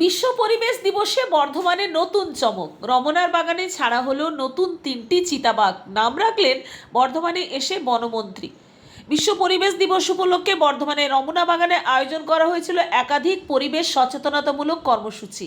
বিশ্ব পরিবেশ দিবসে বর্ধমানে নতুন চমক। রমনার বাগানে ছাড়া হলো নতুন তিনটি চিতাবাঘ। নাম রাখলেন বর্ধমানে এসে বনমন্ত্রী। বিশ্ব পরিবেশ দিবস উপলক্ষে বর্ধমানে রমনা বাগানে আয়োজন করা হয়েছিল একাধিক পরিবেশ সচেতনতামূলক কর্মসূচি।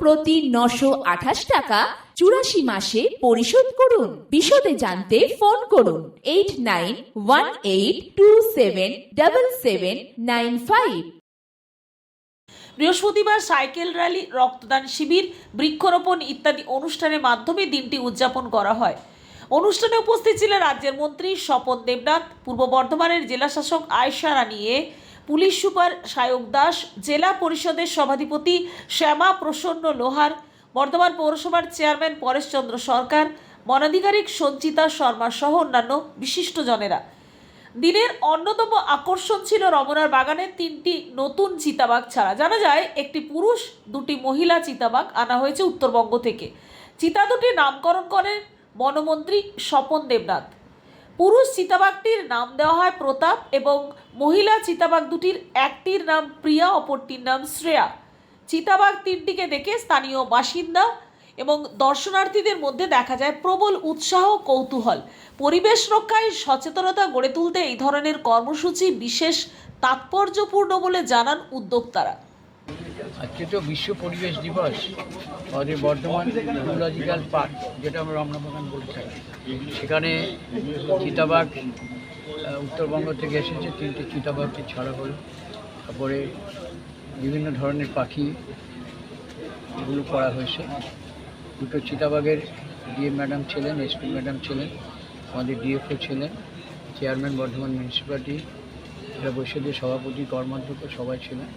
প্রতি নশো আঠাশ টাকা চুরাশি মাসে পরিশোধ করুন। বিশদে জানতে ফোন করুন eight nine one eight two seven double seven nine five. বৃহস্পতিবার সাইকেল র্যালি, রক্তদান শিবির, বৃক্ষরোপণ ইত্যাদি অনুষ্ঠানের মাধ্যমে দিনটি উদযাপন করা হয়। অনুষ্ঠানে উপস্থিত ছিলেন রাজ্যের মন্ত্রী স্বপন দেবনাথ, পূর্ব বর্ধমানের জেলাশাসক আয়সা রানিয়ে পুলিশ সুপার সায়ক দাস, জেলা পরিষদের সভাধিপতি শ্যামা প্রসন্ন লোহার, বর্ধমান পৌরসভার চেয়ারম্যান পরেশচন্দ্র সরকার, বনাধিকারিক সঞ্চিতা শর্মা সহ অন্যান্য বিশিষ্টজনেরা দিনের অন্যতম আকর্ষণ ছিল রমনার বাগানের তিনটি নতুন চিতাবাঘ ছাড়া। জানা যায়, একটি পুরুষ, দুটি মহিলা চিতাবাঘ আনা হয়েছে উত্তরবঙ্গ থেকে। চিতা দুটির নামকরণ করেন বনমন্ত্রী স্বপন দেবনাথ। পুরুষ চিতাবাঘটির নাম দেওয়া হয় প্রতাপ এবং মহিলা চিতাবাঘ দুটির একটির নাম প্রিয়া, অপরটির নাম শ্রেয়া। চিতাবাঘ তিনটিকে দেখে স্থানীয় বাসিন্দা এবং দর্শনার্থীদের মধ্যে দেখা যায় প্রবল উৎসাহ কৌতূহল। পরিবেশ রক্ষায় সচেতনতা গড়ে তুলতে এই ধরনের কর্মসূচি বিশেষ তাৎপর্যপূর্ণ বলে জানান উদ্যোক্তারা। আজকে তো বিশ্ব পরিবেশ দিবস। আমাদের বর্ধমান জুলজিক্যাল পার্ক যেটা আমরা রমনাবাগান বলে থাকি। সেখানে চিতাবাঘ উত্তরবঙ্গ থেকে এসেছে, তিনটে চিতাবাঘকে ছাড়া হলো তারপরে বিভিন্ন ধরনের পাখি এগুলো করা হয়েছে। দুটো চিতাবাঘের ডিএম ম্যাডাম ছিলেন এসপি ম্যাডাম ছিলেন, আমাদের ডিএফও ছিলেন, চেয়ারম্যান বর্ধমান মিউনিসিপ্যালিটি জেলা পরিষদের সভাপতি, কর্মাধ্যক্ষ সবাই ছিলেন।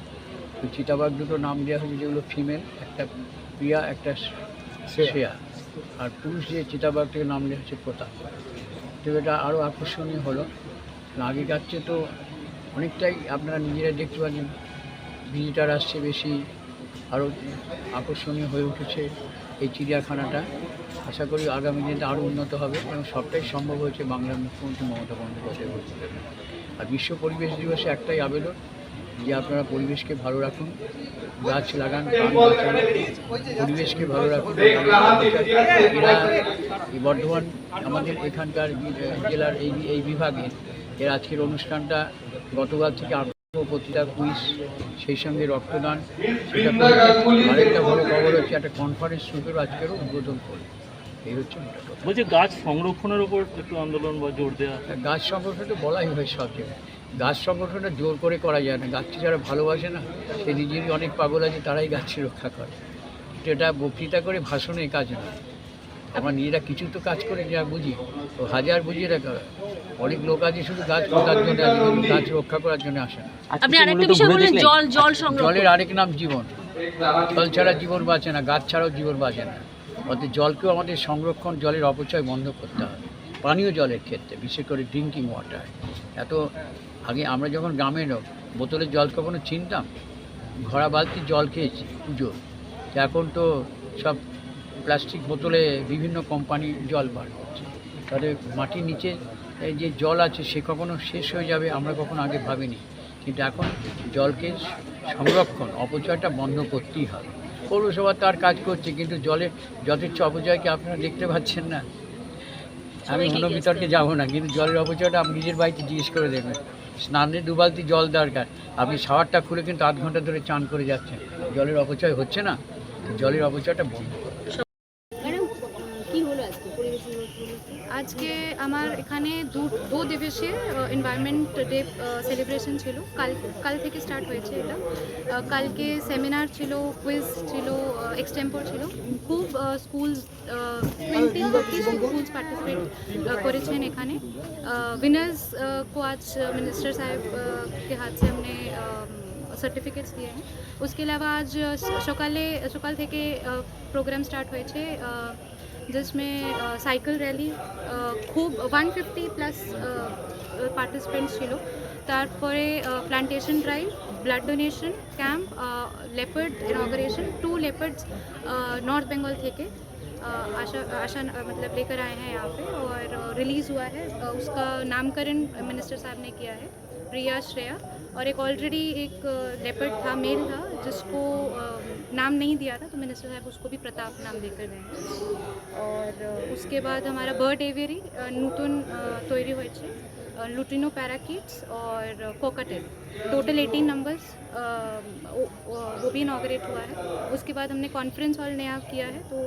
চিতাবাঘ দুটো নাম দেওয়া হয়েছে যেগুলো ফিমেল একটা প্রিয়া একটা শ্রেয়া। আর পুরুষ যে চিতাবাঘটাকে নাম দেওয়া হচ্ছে প্রতাপ। তো এটা আরও আকর্ষণীয় হলো। আগেকার চেয়ে তো অনেকটাই আপনারা নিজেরা দেখতে পাচ্ছেন ভিজিটার আসছে বেশি আরও আকর্ষণীয় হয়ে উঠেছে এই চিড়িয়াখানাটা। আশা করি আগামী দিনে আরও উন্নত হবে এবং সবটাই সম্ভব হয়েছে বাংলার মুখ্যমন্ত্রী মমতা বন্দ্যোপাধ্যায় আর বিশ্ব পরিবেশ দিবসে একটাই আবেদন যে আপনারা পরিবেশকে ভালো রাখুন গাছ লাগান পরিবেশকে ভালো রাখুন। এরা এই বর্ধমান আমাদের এখানকার জেলার এই এই বিভাগের এর আজকের অনুষ্ঠানটা গতকাল থেকে প্রতিটা কুইজ সেই সঙ্গে রক্তদান সেটা। আরেকটা ভালো খবর হচ্ছে একটা কনফারেন্স রুমেরও আজকেরও উদ্বোধন করে। এই হচ্ছে বলছি গাছ সংরক্ষণের উপর একটু আন্দোলন বা জোর দেওয়া গাছ সংরক্ষণ তো বলাই হয় সব জায়গায় গাছ সংরক্ষণটা জোর করে করা যায় না। গাছটি যারা ভালোবাসে না সে নিজেরই অনেক পাগল আছে তারাই গাছটি রক্ষা করে। তো এটা বক্তৃতা করে ভাষণে কাজ না আমার নিজেরা কিছু তো কাজ করে যা বুঝি তো হাজার বুঝিয়ে রাখা অনেক লোক আছে শুধু গাছ পোতার জন্য গাছ রক্ষা করার জন্য আসে না। আপনি আরেকটা বিষয় বললেন জল জল সংরক্ষণ। জলের আরেক নাম জীবন। জল ছাড়া জীবন বাঁচে না গাছ ছাড়াও জীবন বাঁচে না। অর্থাৎ জলকেও আমাদের সংরক্ষণ জলের অপচয় বন্ধ করতে হবে। পানীয় জলের ক্ষেত্রে বিশেষ করে ড্রিঙ্কিং ওয়াটার এত আগে আমরা যখন গ্রামে লোক বোতলের জল কখনো চিনতাম ঘোড়া বালতি জল খেয়েছি পুজো এখন তো সব প্লাস্টিক বোতলে বিভিন্ন কোম্পানি জল বার করছে। তাহলে মাটির নিচে এই যে জল আছে সে কখনো শেষ হয়ে যাবে আমরা কখনো আগে ভাবিনি। কিন্তু এখন জলকে সংরক্ষণ অপচয়টা বন্ধ করতেই হবে। পৌরসভা তার কাজ করছে কিন্তু জলের যথেচ্ছ অপচয়কে আপনারা দেখতে পাচ্ছেন না? আমি অন্য বিতর্কে যাব না কিন্তু জলের অপচয়টা আপনি নিজের বাড়িতে জিজ্ঞেস করে দেখবেন। স্নানে দু বালতি জল দরকার। আপনি শাওয়ারটা খুলে কিন্তু আধ ঘণ্টা ধরে চান করে যাচ্ছেন। জলের অপচয় হচ্ছে না। জলের অপচয়টা বন্ধ। আজকে আমার এখানে দু দু দিবসীয় এনভায়রনমেন্ট ডে সেলিব্রেশন ছিল কাল কাল থেকে স্টার্ট হয়েছে এটা আহ, কালকে সেমিনার ছিল কুইজ ছিল এক্সটেম্পোর ছিল খুব school twenty thirty schools participate করেছেন এখানে विनर्स को आज मिनिस्टर साहब uh, के हाथ से हमने সার্টিফিকেটস দিয়ে हैं उसके अलावा आज সকালে সকাল থেকে প্রোগ্রাম স্টার্ট হয়েছে আহ, जिसमें साइकिल रैली खूब one fifty plus participants participants ছিল তারপরে plantation drive blood donation camp leopard inauguration two leopards North Bengal के आशा आशा मतलब लेकर आए हैं यहाँ पे और रिलीज़ हुआ है। उसका नामकरण मिनिस्टर साहब ने किया है प्रिया श्रेया। और एक ऑलरेडी एक लेपर्ड था मेल था, जिसको नाम नहीं दिया था तो मिनिस्टर साहब उसको भी प्रताप नाम देकर गए हैं। और उसके बाद हमारा बर्ड एवियरी नूतन तैयारी हुए लुटिनो पैराकिट्स और कोकाटेल। टोटल 18 नंबर्स वो भी इनाग्रेट हुआ है। उसके बाद हमने कॉन्फ्रेंस हॉल नया किया है तो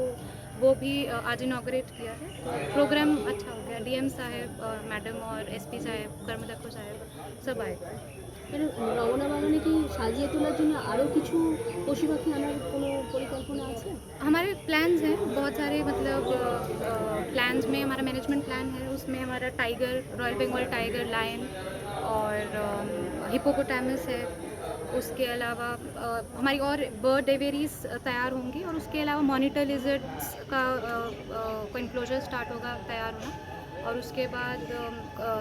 वो भी आज इनाग्रेट किया है। तो प्रोग्राम अच्छा हो गया। डीएम साहब मैडम और एसपी साहब कर्मदको साहब, सब आए। রমনা বাগানে কি সাজিয়ে তোলার জন্য আরও কিছু পশু পাখি আনার কোনো পরিকল্পনা আছে हमारे प्लान्स हैं बहुत सारे मतलब प्लान्स में हमारा मैनेजमेंट प्लान है उसमें हमारा tiger royal Bengal tiger lion और हिपोपोटामस है उसके अलावा अ, हमारी और बर्ड एवेरीज तैयार होंगी और उसके अलावा मॉनिटर लिजर्ड्स का को इनक्लोजर स्टार्ट होगा तैयार होना और उसके बाद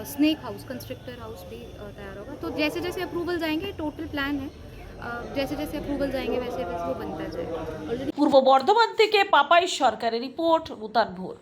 स्नेक हाउस कंस्ट्रक्टर हाउस भी अ, तैयार होगा तो जैसे जैसे अप्रूवल जाएंगे टोटल प्लान है अ, जैसे जैसे अप्रूवल जाएंगे वैसे वैसे वो बनता जाएगा পূর্ব বর্ধমান থেকে পাপাই সরকারের রিপোর্ট নূতন ভোর